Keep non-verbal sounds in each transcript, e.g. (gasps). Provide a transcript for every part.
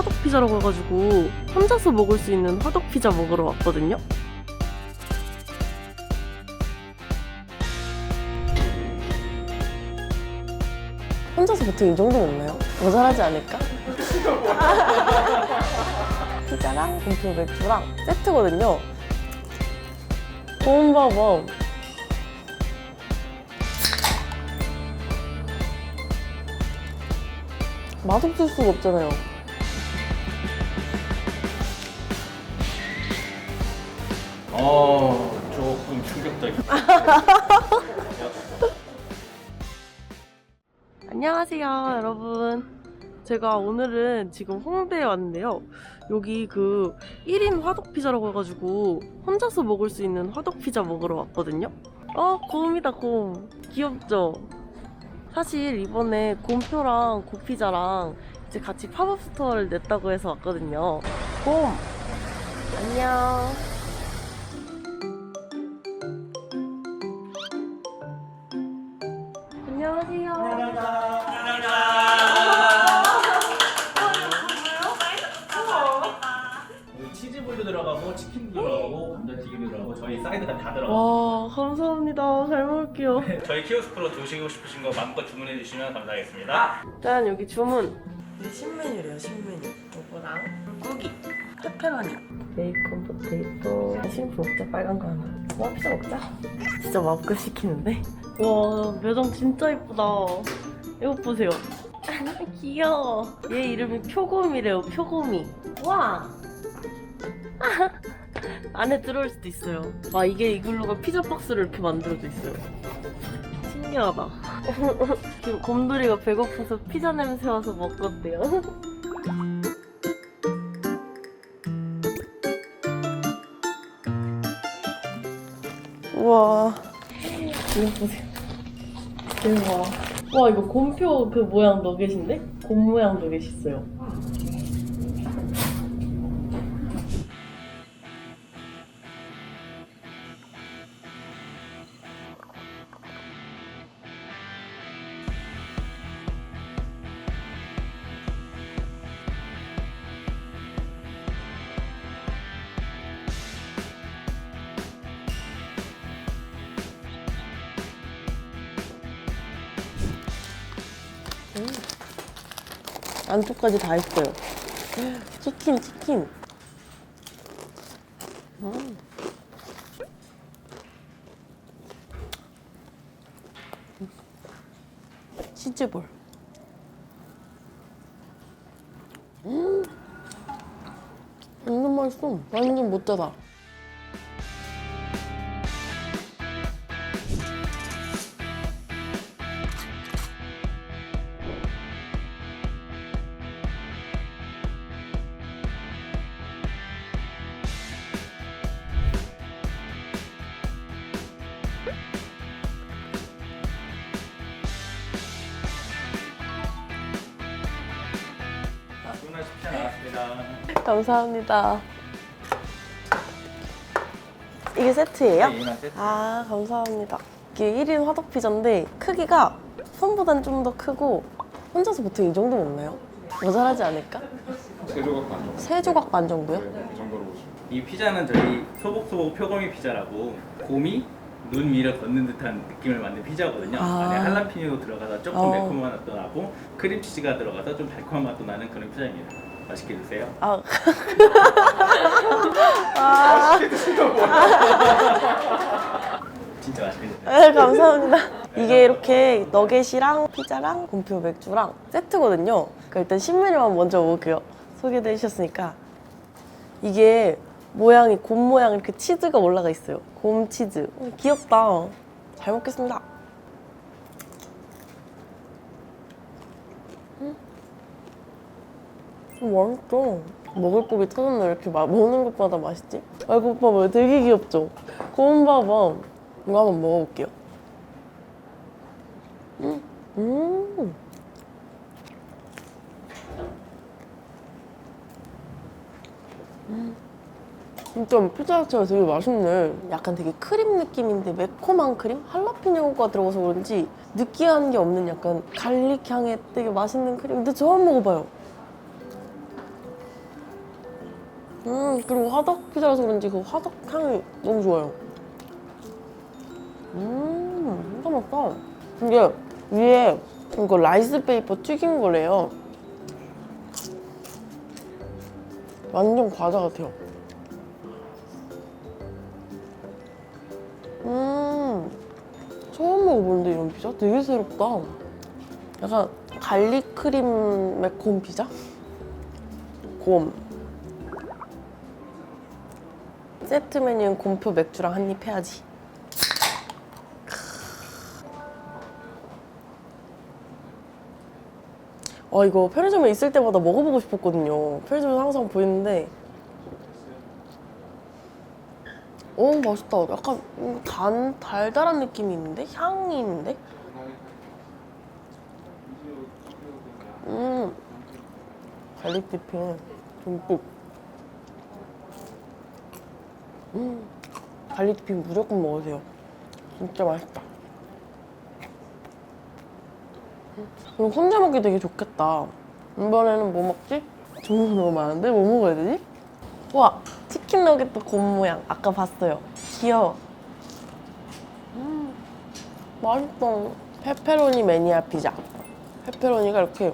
화덕 피자라고 해가지고 혼자서 먹을 수 있는 화덕 피자 먹으러 왔거든요. 혼자서 보통 이 정도 먹나요? 모자라지 않을까? (laughs) 피자랑 공표 맥주랑 세트거든요. 고운 밥은 맛없을 수가 없잖아요. 어, 조금 충격적이. (laughs) 안녕하세요, 여러분. 제가 오늘은 지금 홍대에 왔는데요. 여기 그 1인 화덕 피자라고 해가지고 혼자서 먹을 수 있는 화덕 피자 먹으러 왔거든요. 어, 곰이다, 곰. 귀엽죠? 사실 이번에 곰표랑 고피자랑 이제 같이 팝업 스토어를 냈다고 해서 왔거든요. 곰! 안녕. 저희 키오스크로 드시고 싶으신 거 마음껏 주문해 주시면 감사하겠습니다. 짠, 여기 주문. 신메뉴래요, 신메뉴. 요거랑 고기, 페페로니, 베이컨, 포테이토. 심프 먹자, 빨간 거 하나. 와, 피자 먹자. 진짜 마음껏 시키는데? 와, 매장 진짜 예쁘다. 이거 보세요. 귀여워. 얘 이름이 표곰이래요, 표곰이. 와! (laughs) 안에 들어올 수도 있어요. 와, 이게 이글루가 피자 박스를 이렇게 만들어져 있어요. 신기하다. (laughs) 지금 곰돌이가 배고파서 피자 냄새 와서 먹었대요. (laughs) 우와. 이거 보세요. 대박. 와, 이거 곰표 그 모양 너겟인데? 곰 모양 너겟 있어요. 안쪽까지 다 있어요. 치킨, 치킨. 음. 치즈볼. 음. 완전 맛있어. 완전 못 짜다. 감사합니다. 이게 세트예요? 네, 이만 세트. 아, 감사합니다. 이게 1인 화덕 피자인데 크기가 손보단 좀 더 크고 혼자서 보통 이 정도 먹나요? 모자라지 않을까? 세 조각 반 정도 세 조각 반 정도요? 이 정도로 보시면 이 피자는 저희 소복소복 표고미 피자라고 곰이 눈 위를 걷는 듯한 느낌을 만든 피자거든요. 아. 안에 할라피뇨도 들어가서 조금 어. 매콤한 맛도 나고 크림치즈가 들어가서 좀 달콤한 맛도 나는 그런 피자입니다. 맛있게 드세요. 아, (laughs) (laughs) 진짜 맛있게 드세요. 네, 감사합니다. 이게 이렇게 너겟이랑 피자랑 곰표 맥주랑 세트거든요. 그러니까 일단 신메뉴만 먼저 먹을게요. 소개해 주셨으니까. 이게 모양이 곰 모양 이렇게 치즈가 올라가 있어요. 곰 치즈. 어, 귀엽다. 잘 먹겠습니다. 음. 음, 맛있어. 먹을 법이 터졌네. 이렇게 마- 먹는 것보다 맛있지? 아이고, 봐봐. 되게 귀엽죠? 고운 밥은 이거 한번 먹어볼게요. 음, 음. 음. 진짜 피자 자체가 되게 맛있네. 약간 되게 크림 느낌인데 매콤한 크림? 할라피뇨가 들어가서 그런지 느끼한 게 없는 약간 갈릭 향의 되게 맛있는 크림. 근데 처음 먹어봐요. 음 그리고 화덕 피자라서 그런지 그 화덕 향이 너무 좋아요. 음 진짜 맛있다. 이게 위에 이거 라이스 페이퍼 튀긴 거래요. 완전 과자 같아요. 음 처음 먹어보는데 이런 피자 되게 새롭다. 약간 갈릭 크림 매콤 피자? 곰. 세트 메뉴는 곰표 맥주랑 한입 해야지. 아 이거 편의점에 있을 때마다 먹어보고 싶었거든요. 편의점에서 항상 보이는데 오 맛있다. 약간 음, 단 달달한 느낌이 있는데 향이 있는데. 음 갈릭 디핑 듬뿍. 음 갈릭 디핑 무조건 먹으세요. 진짜 맛있다. 그럼 혼자 먹기 되게 좋겠다. 이번에는 뭐 먹지? 종류 너무 많은데 뭐 먹어야 되지? 와 치킨 너겟도 곰 모양 아까 봤어요. 귀여워. 음 맛있다. 페페로니 매니아 피자. 페페로니가 이렇게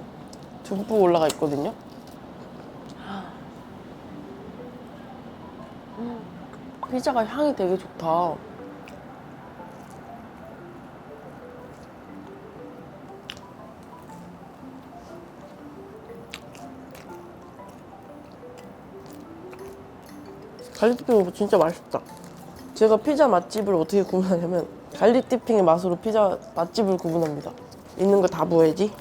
듬뿍 올라가 있거든요. 피자가 향이 되게 좋다. 갈릭 디핑 이거 진짜 맛있다. 제가 피자 맛집을 어떻게 구분하냐면 갈릭 디핑의 맛으로 피자 맛집을 구분합니다. 있는 거 다 부어야지.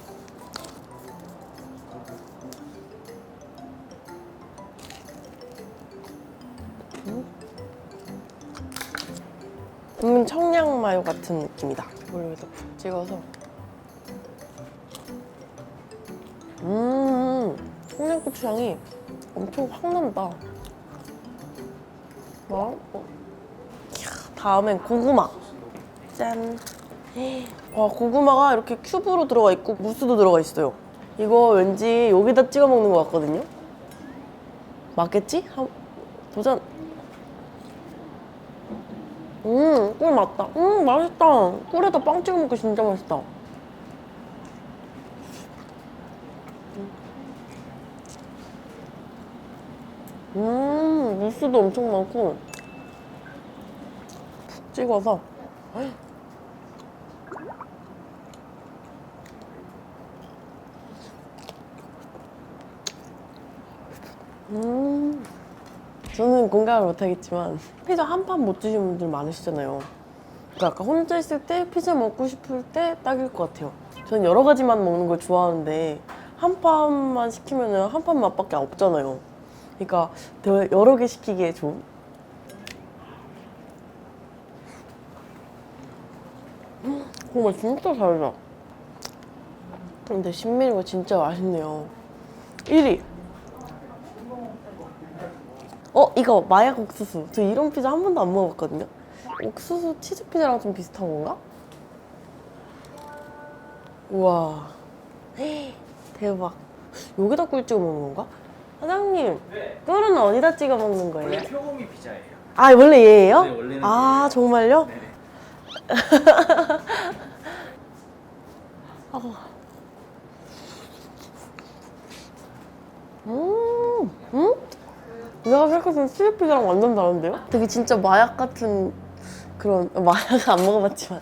청양 마요 같은 느낌이다. 여기다 푹 찍어서. 음, 청양고추 향이 엄청 확 난다. 뭐? 이야, 다음엔 고구마. 짠. 와, 고구마가 이렇게 큐브로 들어가 있고 무스도 들어가 있어요. 이거 왠지 여기다 찍어 먹는 것 같거든요. 맞겠지? 한, 도전. 음, 꿀 맞다. 음, 맛있다. 꿀에다 빵 찍어 먹기 진짜 맛있다. 음, 무스도 엄청 많고 푹 찍어서 음, 저는 공감을 못하겠지만 피자 한 판 못 드시는 분들 많으시잖아요. 그러니까 아까 혼자 있을 때 피자 먹고 싶을 때 딱일 것 같아요. 저는 여러 가지만 먹는 걸 좋아하는데 한 판만 시키면 한 판 맛밖에 없잖아요. 그러니까 더 여러 개 시키기에. 음, 정말 진짜 잘다. 근데 신메뉴가 진짜 맛있네요. 1위. 어 이거 마약 옥수수. 저 이런 피자 한 번도 안 먹어봤거든요. 옥수수 치즈 피자랑 좀 비슷한 건가? 우와. (gasps) 대박. 여기다 꿀 찍어 먹는 건가? 사장님, 꿀은 어디다 찍어 먹는 원래 거예요? 표고미 피자예요. 아, 원래 얘예요? 네, 원래는 아, 얘예요. 정말요? 네네. (laughs) 음, 음? 내가 생각했던 피자랑 완전 다른데요? 되게 진짜 마약 같은 그런 마약은 안 먹어봤지만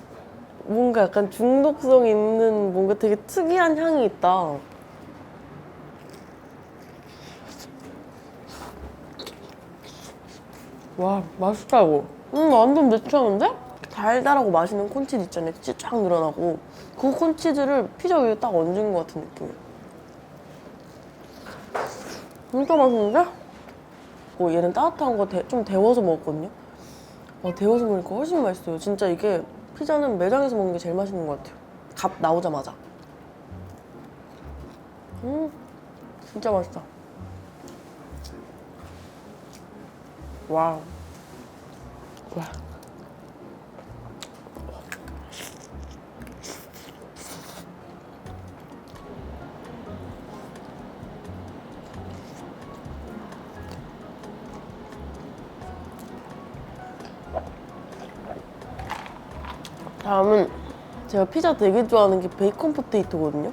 뭔가 약간 중독성 있는 뭔가 되게 특이한 향이 있다. 와 맛있다 이거. 음 완전 내 취향인데? 달달하고 맛있는 콘치즈 있잖아요. 치즈 쫙 늘어나고 그 콘치즈를 피자 위에 딱 얹은 것 같은 느낌이야. 진짜 맛있는데? 어, 얘는 따뜻한 거 좀 데워서 먹었거든요. 와, 데워서 먹으니까 훨씬 맛있어요. 진짜 이게 피자는 매장에서 먹는 게 제일 맛있는 것 같아요. 갓 나오자마자. 음, 진짜 맛있다. 와우. 와. 다음은 제가 피자 되게 좋아하는 게 베이컨 포테이토거든요.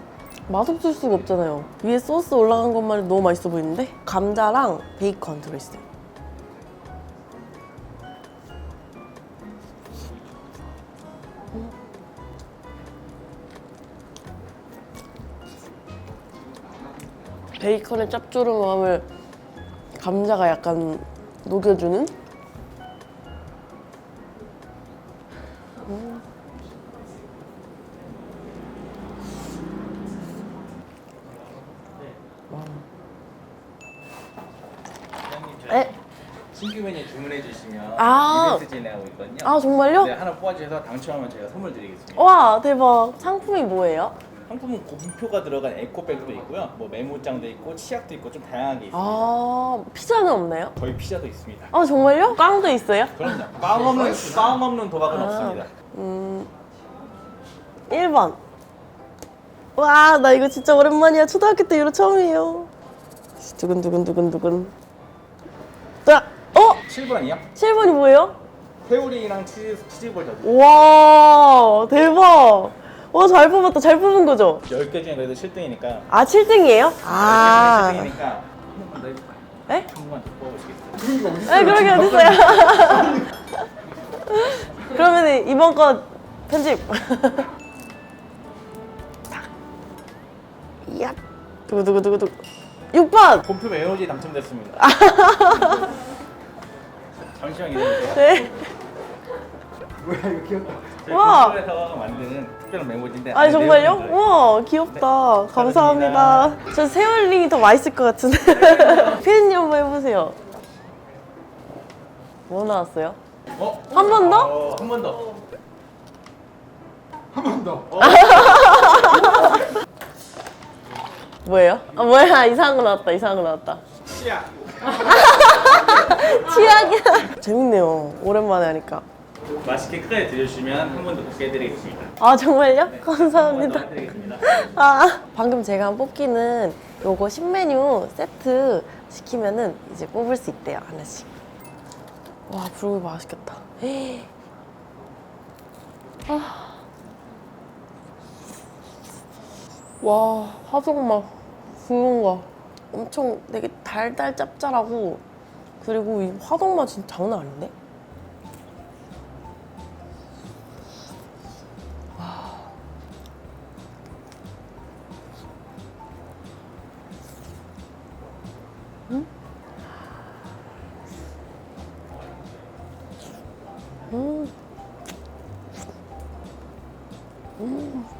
맛없을 수가 없잖아요. 위에 소스 올라간 것만 해도 너무 맛있어 보이는데 감자랑 베이컨 들어있어요. 베이컨의 짭조름함을 감자가 약간 녹여주는 아 정말요? 네, 하나 뽑아주셔서 당첨하면 저희가 선물 드리겠습니다. 와 대박 상품이 뭐예요? 상품은 곰표가 들어간 에코백도 있고요. 뭐 메모장도 있고 치약도 있고 좀 다양하게 있습니다. 아 피자는 없나요? 저희 피자도 있습니다. 아 정말요? 꽝도 있어요? 그럼요. 빵 없는 (laughs) 빵 없는 도박은 아. 없습니다. 음 1번 와 나 이거 진짜 오랜만이야 초등학교 때 이후로 처음이에요 두근두근두근두근 자 어? 7번이요? 7번이 뭐예요? 회오리랑 치즈 치즈볼 더와 대박 와 잘 뽑았다 잘 뽑은 거죠? 10개 중에 그래도 7등이니까 아 7등이에요? 아 7등이니까 한 번만 더 해볼까요? 에? 한 번만 더 뽑아보시겠어요? 에 그러게 어딨어요 (laughs) 그러면 이번 거 편집 야 두구두구두구두구 6번 곰표 에너지 당첨됐습니다. (laughs) 잠시만 기다려주세요. 네 뭐야 이거 귀엽다. 저희 와. 곰표에서 만드는 특별한 메모지인데 아니 안에 정말요? 내용이 들어있어요. 우와 귀엽다 감사합니다 저 새울링이 더 맛있을 것 같은데 (laughs) 피디님 한번 해보세요 뭐 나왔어요? 어? 한 번 더? 어, 한번 더. 한 번 더. (laughs) 뭐예요? 아 뭐야 이상한 거 나왔다 이상한 거 나왔다 치약. (laughs) 치약이야 재밌네요 오랜만에 하니까 맛있게 끝까지 드셔주시면 한 번 더 뽑게 해드리겠습니다. 아 정말요? 더 감사합니다 해드리겠습니다. 아 방금 제가 한 뽑기는 요거 신메뉴 세트 시키면은 이제 뽑을 수 있대요 하나씩 와 불고기 맛있겠다 헤이. 아. 와 화석맛 그건가 엄청 되게 달달 짭짤하고 그리고 이 화덕맛 진짜 장난 아닌데?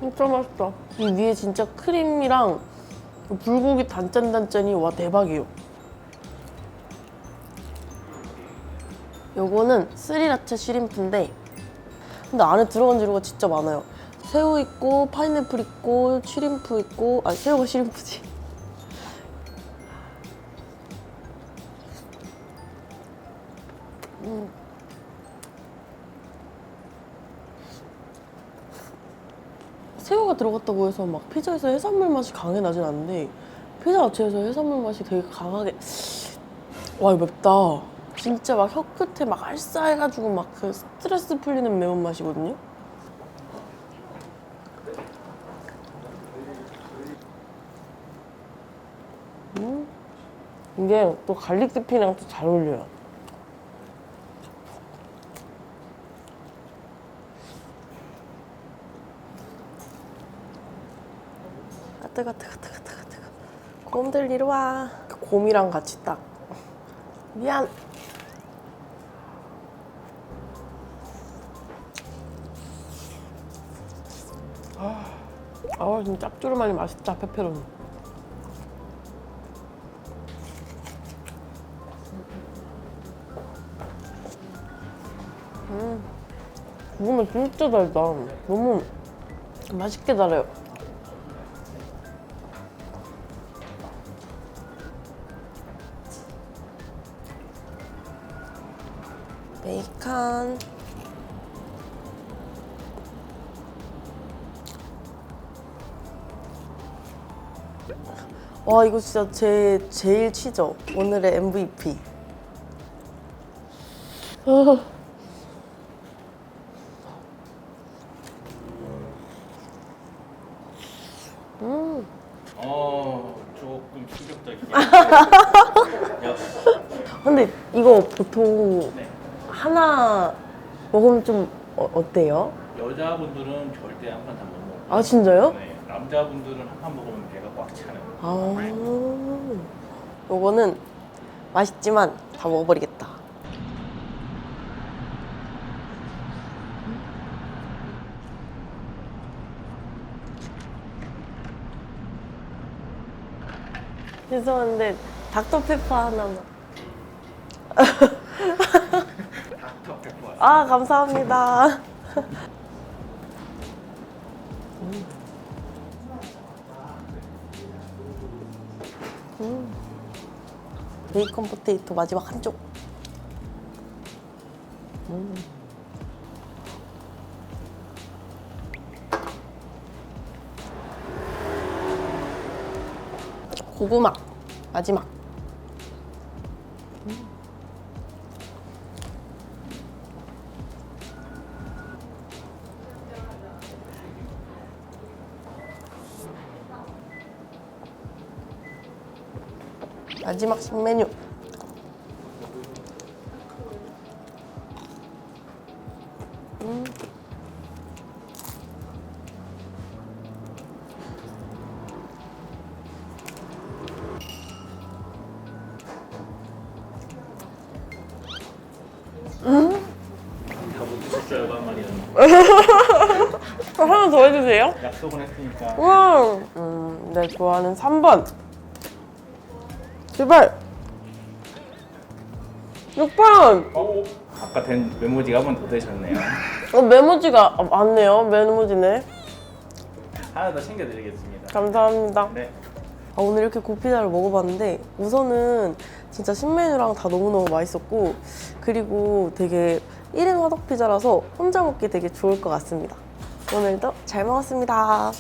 진짜 맛있다. 이 위에 진짜 크림이랑 그 불고기 단짠단짠이 와 대박이에요. 요거는 스리라차 쉬림프인데 근데 안에 들어간 재료가 진짜 많아요. 새우 있고 파인애플 있고 쉬림프 있고 아 새우가 쉬림프지. 들어갔다고 해서 막 피자에서 해산물 맛이 강하게 나진 않는데 피자 자체에서 해산물 맛이 되게 강하게 와 이거 맵다. 진짜 막 혀 끝에 막 알싸해가지고 막 그 스트레스 풀리는 매운맛이거든요. 음? 이게 또 갈릭 디피랑 또 잘 어울려요 뜨거 뜨거 뜨거 뜨거 뜨거. 곰들 이리 와. 곰이랑 같이 딱. 미안. 아 진짜 짭조름하니 맛있다 페페로니. 음. 고구마 진짜 달다. 너무 맛있게 달아요 베이컨. 와 이거 진짜 제 제일 치죠. 오늘의 MVP 어 (laughs) 근데 이거 보통 하나 먹으면 좀 어, 어때요? 여자분들은 절대 한 판 다 못 먹어요. 아 진짜요? 네. 남자분들은 한 판 먹으면 배가 꽉 차는. 아 요거는 맛있지만 다 먹어버리겠다. 죄송한데 닥터페퍼 하나만. (laughs) 아 감사합니다. 음. 베이컨 포테이토 마지막 한 쪽. 음. 고구마 마지막. 마지막 신메뉴. 음. 다못 드실 줄 알고 한 말이었는데. 하나 더 해주세요. 약속은 했으니까. 우와. 음, 내 좋아하는 3번. 제발. 6번. 어? 아까 된 메모지가 한 번 더 되셨네요. 어, 메모지가 아, 많네요. 메모지네. 하나 더 챙겨드리겠습니다. 감사합니다. 네. 아, 오늘 이렇게 고피자를 먹어봤는데 우선은 진짜 신메뉴랑 다 너무너무 맛있었고 그리고 되게 1인 화덕 피자라서 혼자 먹기 되게 좋을 것 같습니다. 오늘도 잘 먹었습니다.